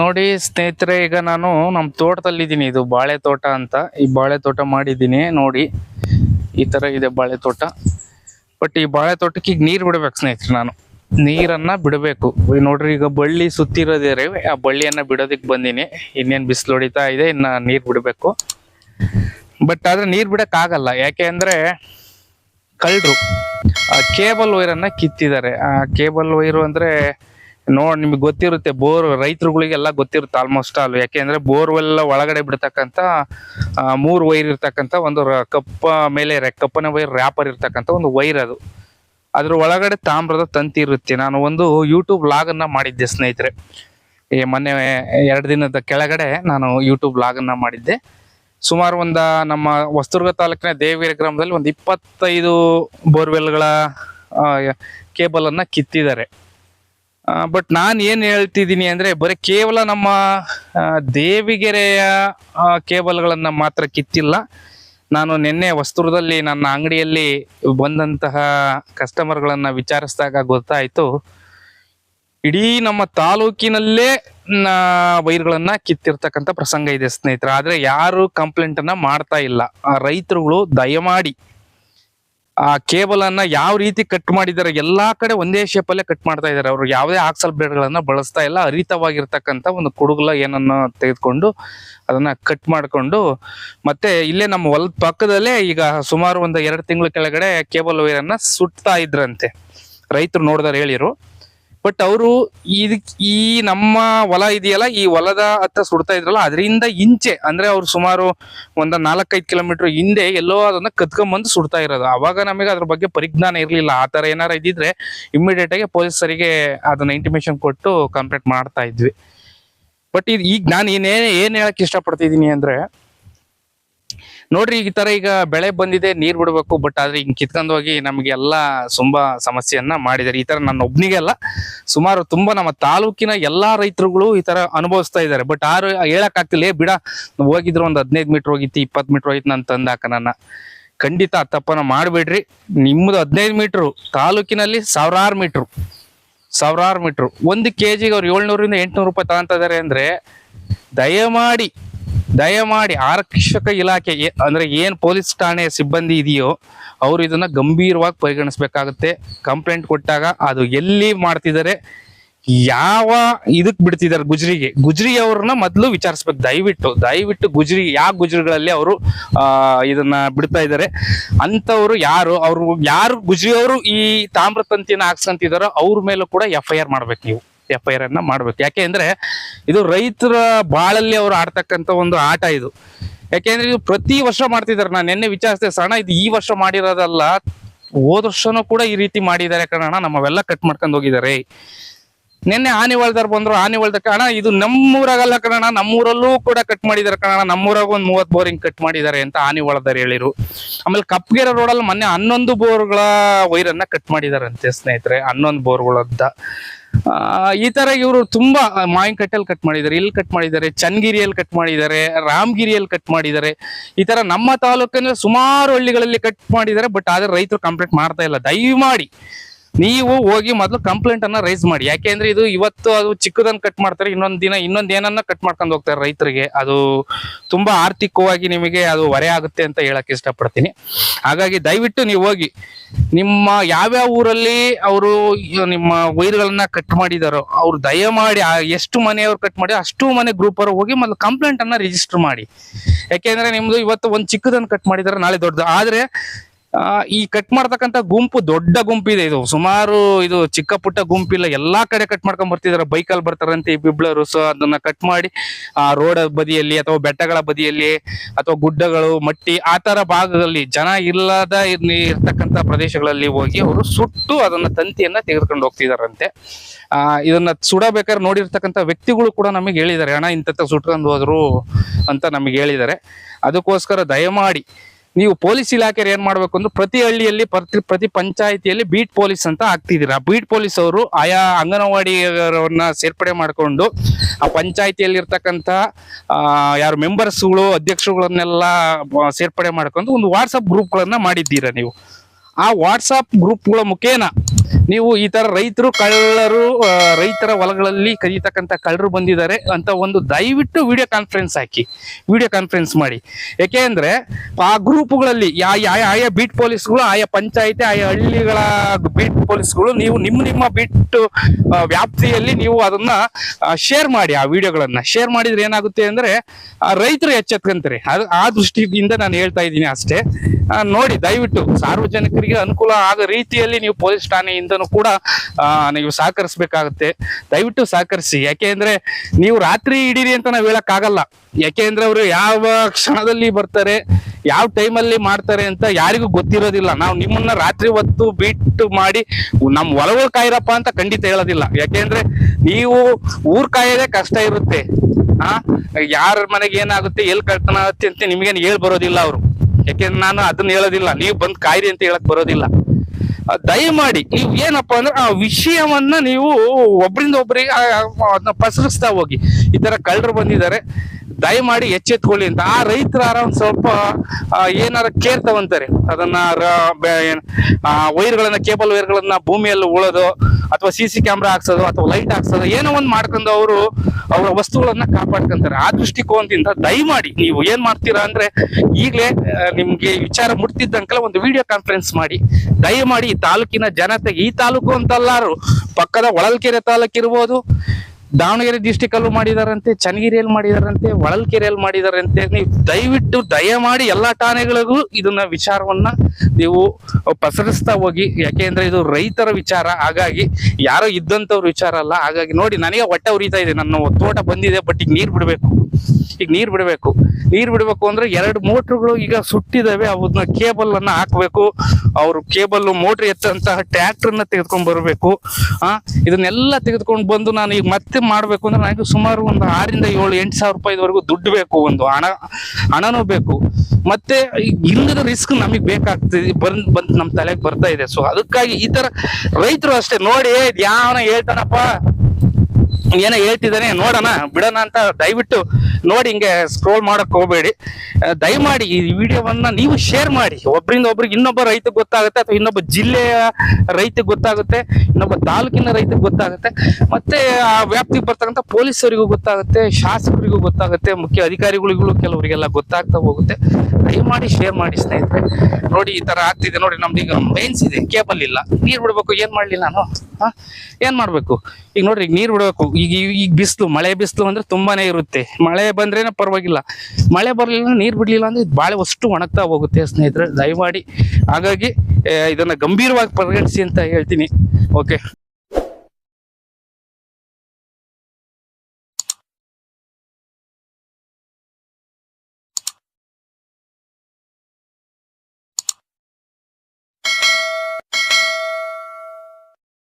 ನೋಡಿ ಸ್ನೇಹಿತರೆ, ಈಗ ನಾನು ನಮ್ಮ ತೋಟದಲ್ಲಿ ಇದ್ದೀನಿ ಇದು ಬಾಳೆ ತೋಟ ಅಂತ. ಈ ಬಾಳೆ ತೋಟ ಮಾಡಿದ್ದೀನಿ. ನೋಡಿ, ಈ ತರ ಇದೆ ಬಾಳೆ ತೋಟ. ಬಟ್ ಈ ಬಾಳೆ ತೋಟಕ್ಕೆ ಈಗ ನೀರು ಬಿಡ್ಬೇಕು ಸ್ನೇಹಿತರೆ ನಾನು. ನೀರನ್ನ ಬಿಡಬೇಕು. ನೋಡ್ರಿ, ಈಗ ಬಳ್ಳಿ ಸುತ್ತಿರೋದೇ ಆ ಬಳ್ಳಿಯನ್ನ ಬಿಡೋದಕ್ಕೆ ಬಂದೀನಿ. ಇನ್ನೇನು ಬಿಸಿಲು ಹೊಡಿತಾ ಇದೆ, ಇನ್ನ ನೀರು ಬಿಡಬೇಕು. ಬಟ್ ಆದರೆ ನೀರು ಬಿಡೋಕ್ಕಾಗಲ್ಲ ಯಾಕೆ ಅಂದ್ರೆ ಕಳ್ಳರು ಕೇಬಲ್ ವೈರನ್ನು ಕಿತ್ತಿದ್ದಾರೆ. ಆ ಕೇಬಲ್ ವೈರು ಅಂದ್ರೆ ನೋಡ್ ನಿಮ್ಗೆ ಗೊತ್ತಿರುತ್ತೆ, ಬೋರ್ ರೈತರುಗಳಿಗೆಲ್ಲ ಗೊತ್ತಿರುತ್ತೆ ಆಲ್ಮೋಸ್ಟ್ ಆಲ್ ಯಾಕೆಂದ್ರೆ ಬೋರ್ವೆಲ್ ಒಳಗಡೆ ಬಿಡ್ತಕ್ಕಂತ ಮೂರು ವೈರ್ ಇರ್ತಕ್ಕಂತ ಒಂದು ಕಪ್ಪ ಮೇಲೆ ಕಪ್ಪನ ವೈರ್ ರ್ಯಾಪರ್ ಇರ್ತಕ್ಕಂತ ಒಂದು ವೈರ್ ಅದು. ಅದ್ರ ಒಳಗಡೆ ತಾಮ್ರದ ತಂತಿ ಇರುತ್ತೆ. ನಾನು ಒಂದು ಯೂಟ್ಯೂಬ್ ಲಾಗ್ ಅನ್ನ ಮಾಡಿದ್ದೆ ಸ್ನೇಹಿತರೆ. ಈ ಮೊನ್ನೆ ಎರಡು ದಿನದ ಕೆಳಗಡೆ ನಾನು ಯೂಟ್ಯೂಬ್ ಲಾಗ್ ಅನ್ನ ಮಾಡಿದ್ದೆ. ಸುಮಾರು ಒಂದ ನಮ್ಮ ಹೊಸದುರ್ಗ ತಾಲೂಕಿನ ದೇವಿರ ಗ್ರಾಮದಲ್ಲಿ ಒಂದು ಇಪ್ಪತ್ತೈದು ಬೋರ್ವೆಲ್ಗಳ ಕೇಬಲ್ ಅನ್ನ ಕಿತ್ತಿದ್ದಾರೆ. ಬಟ್ ನಾನು ಏನು ಹೇಳ್ತಿದ್ದೀನಿ ಅಂದ್ರೆ ಬರೀ ಕೇವಲ ನಮ್ಮ ದೇವಿಗೆರೆಯ ಕೇಬಲ್ಗಳನ್ನು ಮಾತ್ರ ಕಿತ್ತಿಲ್ಲ. ನಾನು ನಿನ್ನೆ ವಸ್ತುರದಲ್ಲಿ ನನ್ನ ಅಂಗಡಿಯಲ್ಲಿ ಬಂದಂತಹ ಕಸ್ಟಮರ್ಗಳನ್ನು ವಿಚಾರಿಸಿದಾಗ ಗೊತ್ತಾಯಿತು. ಇಡೀ ನಮ್ಮ ತಾಲೂಕಿನಲ್ಲೇ ವೈರ್ಗಳನ್ನು ಕಿತ್ತಿರ್ತಕ್ಕಂಥ ಪ್ರಸಂಗ ಇದೆ ಸ್ನೇಹಿತರೆ. ಆದ್ರೆ ಯಾರು ಕಂಪ್ಲೇಂಟ್ ಅನ್ನ ಮಾಡ್ತಾ ಇಲ್ಲ. ರೈತರುಗಳು ದಯಮಾಡಿ ಆ ಕೇಬಲ್ ಅನ್ನ ಯಾವ ರೀತಿ ಕಟ್ ಮಾಡಿದ್ದಾರೆ ಎಲ್ಲಾ ಕಡೆ ಒಂದೇ ಶೇಪ್ ಅಲ್ಲೇ ಕಟ್ ಮಾಡ್ತಾ ಇದ್ದಾರೆ. ಅವ್ರು ಯಾವುದೇ ಆಕ್ಸಲ್ ಬ್ಲೇಡ್ ಗಳನ್ನ ಬಳಸ್ತಾ ಇಲ್ಲ. ಹರಿತವಾಗಿರ್ತಕ್ಕಂಥ ಒಂದು ಕುಡುಗಲ ಏನನ್ನ ತೆಗೆದುಕೊಂಡು ಅದನ್ನ ಕಟ್ ಮಾಡ್ಕೊಂಡು ಮತ್ತೆ ಇಲ್ಲೇ ನಮ್ಮ ಹೊಲದ ಪಕ್ಕದಲ್ಲೇ ಈಗ ಸುಮಾರು ಒಂದು ಎರಡು ತಿಂಗಳ ಕೆಳಗಡೆ ಕೇಬಲ್ ವೈರ್ ಅನ್ನ ಸುಟ್ತಾ ಇದ್ರಂತೆ. ರೈತರು ನೋಡಿದಾರೆ ಹೇಳಿರು. ಬಟ್ ಅವರು ಇದಕ್ ಈ ನಮ್ಮ ಹೊಲ ಇದೆಯಲ್ಲ, ಈ ಹೊಲದ ಹತ್ರ ಸುಡ್ತಾ ಇದ್ರಲ್ಲ, ಅದರಿಂದ ಇಂಚೆ, ಅಂದ್ರೆ ಅವ್ರು ಸುಮಾರು ಒಂದ ನಾಲ್ಕೈದು ಕಿಲೋಮೀಟರ್ ಹಿಂದೆ ಎಲ್ಲೋ ಅದನ್ನ ಕದ್ಕೊಂಬಂದು ಸುಡ್ತಾ ಇರೋದು. ಅವಾಗ ನಮಗೆ ಅದ್ರ ಬಗ್ಗೆ ಪರಿಜ್ಞಾನ ಇರಲಿಲ್ಲ. ಆ ತರ ಏನಾರ ಇದ್ದಿದ್ರೆ ಇಮಿಡಿಯೇಟ್ ಆಗಿ ಪೊಲೀಸರಿಗೆ ಅದನ್ನ ಇಂಟಿಮೇಶನ್ ಕೊಟ್ಟು ಕಂಪ್ಲೇಂಟ್ ಮಾಡ್ತಾ ಇದ್ವಿ. ಬಟ್ ಇದು ಈಗ ನಾನು ಏನೇ, ಏನ್ ಹೇಳಕ್ ಇಷ್ಟಪಡ್ತಿದ್ದೀನಿ ಅಂದ್ರೆ ನೋಡ್ರಿ, ಈ ತರ ಈಗ ಬೆಳೆ ಬಂದಿದೆ, ನೀರ್ ಬಿಡ್ಬೇಕು ಬಟ್ ಆದ್ರೆ ಹಿಂಗ್ ಕಿತ್ಕೊಂಡ್ ಹೋಗಿ ನಮ್ಗೆ ಎಲ್ಲಾ ತುಂಬಾ ಸಮಸ್ಯೆಯನ್ನ ಮಾಡಿದ್ದಾರೆ. ಈ ತರ ನನ್ನ ಒಬ್ನಿಗೆ ಅಲ್ಲ, ಸುಮಾರು ತುಂಬಾ ನಮ್ಮ ತಾಲೂಕಿನ ಎಲ್ಲಾ ರೈತರುಗಳು ಈ ತರ ಅನುಭವಿಸ್ತಾ ಇದ್ದಾರೆ. ಬಟ್ ಆರು ಹೇಳಕ್ ಆಗ್ತಿಲ್ಲ ಬಿಡ ಹೋಗಿದ್ರು ಒಂದ್ ಹದಿನೈದು ಮೀಟರ್ ಹೋಗಿತ್ತು, ಇಪ್ಪತ್ ಮೀಟರ್ ಹೋಗಿತ್ತು ನಾನು ತಂದಾಕ ನನ್ನ. ಖಂಡಿತ ಆ ತಪ್ಪನ್ನ ಮಾಡ್ಬೇಡ್ರಿ. ನಿಮ್ದು ಹದಿನೈದು ಮೀಟರ್, ತಾಲೂಕಿನಲ್ಲಿ ಸಾವಿರಾರು ಮೀಟರ್ ಸಾವಿರಾರು ಮೀಟರ್. ಒಂದು ಕೆಜಿಗೆ ಅವ್ರು ಏಳ್ನೂರಿಂದ ಎಂಟ್ನೂರು ರೂಪಾಯಿ ತಗೊಂತ ಇದಾರೆ ಅಂದ್ರೆ, ದಯಮಾಡಿ ದಯಮಾಡಿ ಆರಕ್ಷಕ ಇಲಾಖೆ ಅಂದ್ರೆ ಏನ್ ಪೊಲೀಸ್ ಠಾಣೆ ಸಿಬ್ಬಂದಿ ಇದೆಯೋ ಅವರು ಇದನ್ನ ಗಂಭೀರವಾಗಿ ಪರಿಗಣಿಸ್ಬೇಕಾಗುತ್ತೆ. ಕಂಪ್ಲೇಂಟ್ ಕೊಟ್ಟಾಗ ಅದು ಎಲ್ಲಿ ಮಾಡ್ತಿದ್ದಾರೆ? ಯಾವ ಇದಕ್ ಬಿಡ್ತಿದ್ದಾರೆ ಗುಜ್ರಿಗೆ? ಗುಜ್ರಿ ಅವ್ರನ್ನ ಮೊದಲು ವಿಚಾರಿಸ್ಬೇಕು. ದಯವಿಟ್ಟು ದಯವಿಟ್ಟು ಗುಜ್ರಿ ಯಾವ ಗುಜ್ರಿಗಳಲ್ಲಿ ಅವರು ಇದನ್ನ ಬಿಡ್ತಾ ಇದ್ದಾರೆ. ಅಂತವ್ರು ಯಾರು, ಅವ್ರು ಯಾರು ಗುಜ್ರಿ ಅವರು ಈ ತಾಮ್ರ ತಂತಿನ ಹಾಕ್ಸ್ಕೊಂತಿದಾರೋ ಅವ್ರ ಮೇಲೂ ಕೂಡ ಎಫ್ ಐ ಆರ್ ಮಾಡ್ಬೇಕು ನೀವು. ಎಫ್ ಐ ಆರ್ ಮಾಡ್ಬೇಕು. ಯಾಕೆ ಅಂದ್ರೆ ಇದು ರೈತರ ಬಾಳಲ್ಲಿ ಅವ್ರು ಆಡ್ತಕ್ಕಂತ ಒಂದು ಆಟ ಇದು. ಯಾಕೆಂದ್ರೆ ಇದು ಪ್ರತಿ ವರ್ಷ ಮಾಡ್ತಿದ್ದಾರೆ. ನಾನು ನಿನ್ನೆ ವಿಚಾರಿಸಿದೆ, ಸಣ್ಣ ಇದು ಈ ವರ್ಷ ಮಾಡಿರೋದಲ್ಲ, ಹೋದ ವರ್ಷನೂ ಕೂಡ ಈ ರೀತಿ ಮಾಡಿದ್ದಾರೆ ಕಣ ನಮ್ಮವೆಲ್ಲ ಕಟ್ ಮಾಡ್ಕೊಂಡು ಹೋಗಿದ್ದಾರೆ. ನಿನ್ನೆ ಆನೆ ಹೊಳ್ದಾರ್ ಬಂದ್ರು ಆನೆ ಹೊಳ್ದ ಕಾರಣ ಇದು ನಮ್ಮೂರಾಗಲ್ಲ ಕಣ ನಮ್ಮೂರಲ್ಲೂ ಕೂಡ ಕಟ್ ಮಾಡಿದಾರೆ ಕಣ ನಮ್ಮೂರಾಗ ಒಂದ್ ಮೂವತ್ ಬೋರಿಂಗ್ ಕಟ್ ಮಾಡಿದ್ದಾರೆ ಅಂತ ಆನೆ ಹೊಳ್ದಾರ್ ಹೇಳಿರು. ಆಮೇಲೆ ಕಪ್ಗೆರೆ ರೋಡಲ್ಲಿ ಮೊನ್ನೆ ಹನ್ನೊಂದು ಬೋರ್ಗಳ ವೈರನ್ನ ಕಟ್ ಮಾಡಿದಾರಂತೆ ಸ್ನೇಹಿತರೆ, ಹನ್ನೊಂದು ಬೋರ್ಗಳದ್ದ. ಈ ತರ ಇವರು ತುಂಬಾ ಮಾವಿನಕಟ್ಟೆಯಲ್ಲಿ ಕಟ್ ಮಾಡಿದ್ದಾರೆ ಇಲ್ಲಿ ಕಟ್ ಮಾಡಿದ್ದಾರೆ ಚನ್ನಗಿರಿಯಲ್ಲಿ ಕಟ್ ಮಾಡಿದ್ದಾರೆ ರಾಮಗಿರಿಯಲ್ಲಿ ಕಟ್ ಮಾಡಿದ್ದಾರೆ. ಈ ತರ ನಮ್ಮ ತಾಲೂಕಿನ ಸುಮಾರು ಹಳ್ಳಿಗಳಲ್ಲಿ ಕಟ್ ಮಾಡಿದ್ದಾರೆ ಬಟ್ ಆದ್ರೆ ರೈತರು ಕಂಪ್ಲೇಂಟ್ ಮಾಡ್ತಾ ಇಲ್ಲ. ದಯಮಾಡಿ ನೀವು ಹೋಗಿ ಮೊದಲು ಕಂಪ್ಲೇಂಟ್ ಅನ್ನ ರೈಸ್ ಮಾಡಿ. ಯಾಕೆಂದ್ರೆ ಇದು ಇವತ್ತು ಅದು ಚಿಕ್ಕದನ್ನ ಕಟ್ ಮಾಡ್ತಾರೆ, ಇನ್ನೊಂದ್ ದಿನ, ಇನ್ನೊಂದ್ ಏನನ್ನ ಕಟ್ ಮಾಡ್ಕೊಂಡು ಹೋಗ್ತಾರೆ ರೈತರಿಗೆ. ಅದು ತುಂಬಾ ಆರ್ಥಿಕವಾಗಿ ನಿಮಗೆ ಅದು ಹೊರೆ ಆಗುತ್ತೆ ಅಂತ ಹೇಳಕ್ ಇಷ್ಟಪಡ್ತೀನಿ. ಹಾಗಾಗಿ ದಯವಿಟ್ಟು ನೀವು ಹೋಗಿ. ನಿಮ್ಮ ಯಾವ್ಯಾವ ಊರಲ್ಲಿ ಅವರು ನಿಮ್ಮ ವೈರ್ಗಳನ್ನ ಕಟ್ ಮಾಡಿದಾರೋ, ಅವ್ರು ದಯಮಾಡಿ ಎಷ್ಟು ಮನೆಯವ್ರು ಕಟ್ ಮಾಡಿ ಅಷ್ಟು ಮನೆ ಗ್ರೂಪ್ ಅವರು ಹೋಗಿ ಮೊದಲು ಕಂಪ್ಲೇಂಟ್ ಅನ್ನ ರಿಜಿಸ್ಟರ್ ಮಾಡಿ. ಯಾಕೆಂದ್ರೆ ನಿಮ್ದು ಇವತ್ತು ಒಂದ್ ಚಿಕ್ಕದನ್ನ ಕಟ್ ಮಾಡಿದಾರೆ, ನಾಳೆ ದೊಡ್ಡದು. ಆದ್ರೆ ಈ ಕಟ್ ಮಾಡ್ತಕ್ಕಂತ ಗುಂಪು ದೊಡ್ಡ ಗುಂಪಿದೆ ಇದು. ಸುಮಾರು ಇದು ಚಿಕ್ಕ ಪುಟ್ಟ ಗುಂಪಿಲ್ಲ ಎಲ್ಲಾ ಕಡೆ ಕಟ್ ಮಾಡ್ಕೊಂಡ್ ಬರ್ತಿದಾರೆ. ಬೈಕಲ್ಲಿ ಬರ್ತಾರಂತೆ ಈ ಬಿಬ್ಳರು ಸೊ ಅದನ್ನ ಕಟ್ ಮಾಡಿ, ಆ ರೋಡ್ ಬದಿಯಲ್ಲಿ ಅಥವಾ ಬೆಟ್ಟಗಳ ಬದಿಯಲ್ಲಿ ಅಥವಾ ಗುಡ್ಡಗಳು, ಮಟ್ಟಿ, ಆ ಭಾಗದಲ್ಲಿ ಜನ ಇಲ್ಲದ ಇರ್- ಇರ್ತಕ್ಕಂತ ಪ್ರದೇಶಗಳಲ್ಲಿ ಹೋಗಿ ಅವರು ಸುಟ್ಟು ಅದನ್ನ ತಂತಿಯನ್ನ ತೆಗೆದುಕೊಂಡು ಹೋಗ್ತಿದಾರಂತೆ. ಆ, ಇದನ್ನ ಸುಡಬೇಕಾದ್ರೆ ನೋಡಿರ್ತಕ್ಕಂಥ ವ್ಯಕ್ತಿಗಳು ಕೂಡ ನಮಗೆ ಹೇಳಿದ್ದಾರೆ. ಹಣ ಇಂಥ ಸುಟ್ಕೊಂಡು ಹೋದ್ರು ಅಂತ ನಮಗೆ ಹೇಳಿದ್ದಾರೆ. ಅದಕ್ಕೋಸ್ಕರ ದಯಮಾಡಿ ನೀವು ಪೊಲೀಸ್ ಇಲಾಖೆಯವ್ರು ಏನ್ ಮಾಡ್ಬೇಕು ಅಂದ್ರೆ ಪ್ರತಿ ಹಳ್ಳಿಯಲ್ಲಿ ಪ್ರತಿ ಪ್ರತಿ ಪಂಚಾಯಿತಿಯಲ್ಲಿ ಬೀಟ್ ಪೊಲೀಸ್ ಅಂತ ಹಾಕ್ತಿದ್ದೀರಾ. ಬೀಟ್ ಪೊಲೀಸ್ ಅವರು ಆಯಾ ಅಂಗನವಾಡಿಯವರನ್ನ ಸೇರ್ಪಡೆ ಮಾಡಿಕೊಂಡು ಆ ಪಂಚಾಯಿತಿಯಲ್ಲಿ ಆ, ಯಾರು ಮೆಂಬರ್ಸ್ಗಳು ಅಧ್ಯಕ್ಷರುಗಳನ್ನೆಲ್ಲ ಬ- ಸೇರ್ಪಡೆ ಮಾಡ್ಕೊಂಡು ಒಂದು ವಾಟ್ಸಪ್ ಗ್ರೂಪ್ಗಳನ್ನ ಮಾಡಿದ್ದೀರಾ ನೀವು. ಆ ವಾಟ್ಸಪ್ ಗ್ರೂಪ್ಗಳ ಮುಖೇನ ನೀವು ಈ ತರ ರೈತರು, ಕಳ್ಳರು ರೈತರ ಹೊಲಗಳಲ್ಲಿ ಕದೀತಕ್ಕಂತ ಕಳ್ಳರು ಬಂದಿದ್ದಾರೆ ಅಂತ ಒಂದು ದಯವಿಟ್ಟು ವಿಡಿಯೋ ಕಾನ್ಫರೆನ್ಸ್ ಹಾಕಿ ವಿಡಿಯೋ ಕಾನ್ಫರೆನ್ಸ್ ಮಾಡಿ. ಯಾಕೆ ಅಂದ್ರೆ, ಆ ಗ್ರೂಪ್ಗಳಲ್ಲಿ ಯಾ ಆಯಾ ಬೀಟ್ ಪೊಲೀಸ್ಗಳು ಆಯಾ ಪಂಚಾಯತಿ, ಆಯಾ ಹಳ್ಳಿಗಳ ಬೀಟ್ ಪೊಲೀಸ್ಗಳು ನೀವು ನಿಮ್ಮ ನಿಮ್ಮ ಬಿಟ್ಟು ವ್ಯಾಪ್ತಿಯಲ್ಲಿ ನೀವು ಅದನ್ನ ಶೇರ್ ಮಾಡಿ ಆ ವಿಡಿಯೋಗಳನ್ನ ಶೇರ್ ಮಾಡಿದ್ರೆ ಏನಾಗುತ್ತೆ ಅಂದ್ರೆ ರೈತರು ಎಚ್ಚೆತ್ಕೊಂತಾರೆ. ಅದು, ಆ ದೃಷ್ಟಿಯಿಂದ ನಾನು ಹೇಳ್ತಾ ಇದ್ದೀನಿ ಅಷ್ಟೇ. ನೋಡಿ, ದಯವಿಟ್ಟು ಸಾರ್ವಜನಿಕರಿಗೆ ಅನುಕೂಲ ಆಗೋ ರೀತಿಯಲ್ಲಿ ನೀವು ಪೊಲೀಸ್ ಠಾಣೆಯಿಂದನೂ ಕೂಡ ನೀವು ಸಹಕರಿಸಬೇಕಾಗುತ್ತೆ. ದಯವಿಟ್ಟು ಸಹಕರಿಸಿ. ಯಾಕೆ ಅಂದ್ರೆ ನೀವು ರಾತ್ರಿ ಇಡೀರಿ ಅಂತ ನಾವು ಹೇಳಕ್ಕಾಗಲ್ಲ. ಯಾಕೆ ಅಂದ್ರೆ ಅವರು ಯಾವ ಕ್ಷಣದಲ್ಲಿ ಬರ್ತಾರೆ, ಯಾವ ಟೈಮಲ್ಲಿ ಮಾಡ್ತಾರೆ ಅಂತ ಯಾರಿಗೂ ಗೊತ್ತಿರೋದಿಲ್ಲ. ನಾವು ನಿಮ್ಮನ್ನ ರಾತ್ರಿ ಹೊತ್ತು ಬಿಟ್ಟು ಮಾಡಿ ನಮ್ಮ ಹೊಲಗಳು ಕಾಯಿರಪ್ಪ ಅಂತ ಖಂಡಿತ ಹೇಳೋದಿಲ್ಲ. ಯಾಕೆಂದ್ರೆ ನೀವು ಊರ್ ಕಾಯೋದೇ ಕಷ್ಟ ಇರುತ್ತೆ. ಆ, ಯಾರ ಮನೆಗೆ ಏನಾಗುತ್ತೆ ಎಲ್ಲಿ ಕಳ್ತನ ಆಗುತ್ತೆ ಅಂತ ನಿಮ್ಗೇನು ಹೇಳ್ ಬರೋದಿಲ್ಲ ಅವರು. ಯಾಕೆಂದ್ರೆ ನಾನು ಅದನ್ನ ಹೇಳೋದಿಲ್ಲ. ನೀವು ಬಂದು ಕಾಯ್ರಿ ಅಂತ ಹೇಳಕ್ ಬರೋದಿಲ್ಲ. ದಯಮಾಡಿ ನೀವು ಏನಪ್ಪ ಅಂದ್ರೆ ಆ ವಿಷಯವನ್ನ ನೀವು ಒಬ್ರಿಂದ ಒಬ್ಬರಿಗೆ ಅದನ್ನ ಪಸರಿಸ್ತಾ ಹೋಗಿ. ಈ ತರ ಕಳ್ಳರು ಬಂದಿದ್ದಾರೆ. ದಯಮಾಡಿ ಎಚ್ಚೆತ್ಕೊಳ್ಳಿ ಅಂತ. ಆ ರೈತರ ಒಂದು ಸ್ವಲ್ಪ ಏನಾರ ಕೇರ್ ತಗೊಂತಾರೆ. ಅದನ್ನ ವೈರ್ಗಳನ್ನ, ಕೇಬಲ್ ವೈರ್ಗಳನ್ನ ಭೂಮಿಯಲ್ಲಿ ಉಳೋದು ಅಥವಾ ಸಿ ಸಿ ಕ್ಯಾಮ್ರಾ ಹಾಕ್ಸೋದು ಅಥವಾ ಲೈಟ್ ಹಾಕ್ಸೋದು ಏನೋ ಒಂದು ಮಾಡ್ಕೊಂಡು ಅವರು ಅವರ ವಸ್ತುಗಳನ್ನ ಕಾಪಾಡ್ಕೊಂತಾರೆ. ಆ ದೃಷ್ಟಿಕೋನದಿಂದ ದಯಮಾಡಿ ನೀವು ಏನ್ ಮಾಡ್ತೀರಾ ಅಂದ್ರೆ ಈಗಲೇ ನಿಮ್ಗೆ ವಿಚಾರ ಮುಟ್ತಿದ್ದಂಕಲ್ಲ ಒಂದು ವಿಡಿಯೋ ಕಾನ್ಫರೆನ್ಸ್ ಮಾಡಿ. ದಯಮಾಡಿ ಈ ತಾಲೂಕಿನ ಜನತೆಗೆ, ಈ ತಾಲೂಕು ಅಂತಲ್ಲಾರು, ಪಕ್ಕದ ಒಳಲ್ಕೆರೆ ತಾಲೂಕು ಇರ್ಬೋದು ದಾವಣಗೆರೆ ಡಿಸ್ಟಿಕ್ ಅಲ್ಲೂ ಮಾಡಿದಾರಂತೆ, ಚನ್ನಗಿರಿಯಲ್ಲಿ ಮಾಡಿದಾರಂತೆ, ಹೊಳಲ್ಕೆರೆಯಲ್ಲಿ ಮಾಡಿದಾರಂತೆ. ನೀವು ದಯವಿಟ್ಟು ದಯಮಾಡಿ ಎಲ್ಲಾ ಠಾಣೆಗಳಿಗೂ ಇದನ್ನ ವಿಚಾರವನ್ನ ನೀವು ಪಸರಿಸ್ತಾ ಹೋಗಿ. ಯಾಕೆಂದ್ರೆ ಇದು ರೈತರ ವಿಚಾರ. ಹಾಗಾಗಿ ಯಾರೋ ಇದ್ದಂತವ್ರ ವಿಚಾರ ಅಲ್ಲ. ಹಾಗಾಗಿ ನೋಡಿ, ನನಗೆ ಹೊಟ್ಟೆ ಉರಿತಾ ಇದೆ. ನನ್ನ ತೋಟ ಬಂದಿದೆ ಬಟ್ ಈಗ ನೀರ್ ಬಿಡ್ಬೇಕು. ಈಗ ನೀರು ಬಿಡಬೇಕು. ನೀರು ಬಿಡಬೇಕು ಅಂದ್ರೆ ಎರಡು ಮೋಟ್ರುಗಳು ಈಗ ಸುಟ್ಟಿದಾವೆ. ಅವನ್ನ ಕೇಬಲ್ ಅನ್ನ ಹಾಕಬೇಕು. ಅವರು ಕೇಬಲ್ ಮೋಟ್ರ್ ಎತ್ತಂತಹ ಟ್ರಾಕ್ಟರ್ನ ತೆಗೆದುಕೊಂಡ್ ಬರಬೇಕು. ಆ, ಇದನ್ನೆಲ್ಲ ತೆಗೆದುಕೊಂಡು ಬಂದು ನಾನು ಈಗ ಮತ್ತೆ ಮಾಡಬೇಕು ಅಂದ್ರೆ ನನಗೆ ಸುಮಾರು ಒಂದು ಆರಿಂದ ಏಳು, ಎಂಟು ಸಾವಿರ ರೂಪಾಯಿವರೆಗೂ ದುಡ್ಡು ಬೇಕು ಒಂದು ಹಣ, ಹಣನೂ ಬೇಕು. ಮತ್ತೆ ಇಲ್ಲದ ರಿಸ್ಕ್ ನಮಗೆ ಬೇಕಾಗ್ತದೆ. ಬಂದ್ ಬಂದ್ ನಮ್ಮ ತಲೆಗೆ ಬರ್ತಾ ಇದೆ. ಸೊ ಅದಕ್ಕಾಗಿ ಈ ತರ ರೈತರು ಅಷ್ಟೇ ನೋಡಿ ಯಾವನ ಹೇಳ್ತಾನಪ್ಪ. ಏನೋ ಹೇಳ್ತಿದ್ದಾನೆ, ನೋಡೋಣ, ಬಿಡೋಣ ಅಂತ ದಯವಿಟ್ಟು ನೋಡಿ ಹಿಂಗೆ ಸ್ಕ್ರೋಲ್ ಮಾಡಕ್ ಹೋಗ್ಬೇಡಿ. ದಯಮಾಡಿ ಈ ವಿಡಿಯೋವನ್ನ ನೀವು ಶೇರ್ ಮಾಡಿ. ಒಬ್ಬರಿಂದ ಒಬ್ರಿಗೆ ಇನ್ನೊಬ್ಬ ರೈತ ಗೊತ್ತಾಗುತ್ತೆ ಅಥವಾ ಇನ್ನೊಬ್ಬ ಜಿಲ್ಲೆಯ ರೈತ ಗೊತ್ತಾಗುತ್ತೆ, ಇನ್ನೊಬ್ಬ ತಾಲೂಕಿನ ರೈತ ಗೊತ್ತಾಗುತ್ತೆ, ಮತ್ತೆ ಆ ವ್ಯಾಪ್ತಿಗೆ ಬರ್ತಕ್ಕಂಥ ಪೊಲೀಸರಿಗೂ ಗೊತ್ತಾಗುತ್ತೆ, ಶಾಸಕರಿಗೂ ಗೊತ್ತಾಗುತ್ತೆ, ಮುಖ್ಯ ಅಧಿಕಾರಿಗಳಿಗೂ ಕೆಲವರಿಗೆಲ್ಲ ಗೊತ್ತಾಗ್ತಾ ಹೋಗುತ್ತೆ. ದಯಮಾಡಿ ಶೇರ್ ಮಾಡಿ ಸ್ನೇಹಿತರೆ. ನೋಡಿ ಈ ತರ ಆಗ್ತಿದೆ. ನೋಡಿ ನಮ್ದು ಈಗ ಮೈನ್ಸ್ ಇದೆ. ಕೇಬಲ್ ಇಲ್ಲ. ನೀರ್ ಬಿಡ್ಬೇಕು. ಏನ್ ಮಾಡ್ಲಿ ನಾನು? ಹಾ? ಏನ್ ಮಾಡ್ಬೇಕು? ಈಗ ನೋಡ್ರಿ, ಈಗ ನೀರ್ ಬಿಡಬೇಕು. ಈಗ ಈಗ- ಬಿಸಿಲು, ಮಳೆ ಬಿಸಿಲು ಅಂದ್ರೆ ತುಂಬಾನೇ ಇರುತ್ತೆ. ಮಳೆ ಬಂದ್ರೇನ ಪರವಾಗಿಲ್ಲ. ಮಳೆ ಬರ್ಲಿಲ್ಲ ನೀರ್ ಬಿಡ್ಲಿಲ್ಲ ಅಂದ್ರೆ ಇದು ಬಾಳೆ ಅಷ್ಟು ಒಣಗ್ತಾ ಹೋಗುತ್ತೆ ಸ್ನೇಹಿತರೆ. ದಯಮಾಡಿ ಹಾಗಾಗಿ ಇದನ್ನ ಗಂಭೀರವಾಗಿ ಪರಿಗಣಿಸಿ ಅಂತ ಹೇಳ್ತೀನಿ. ಓಕೆ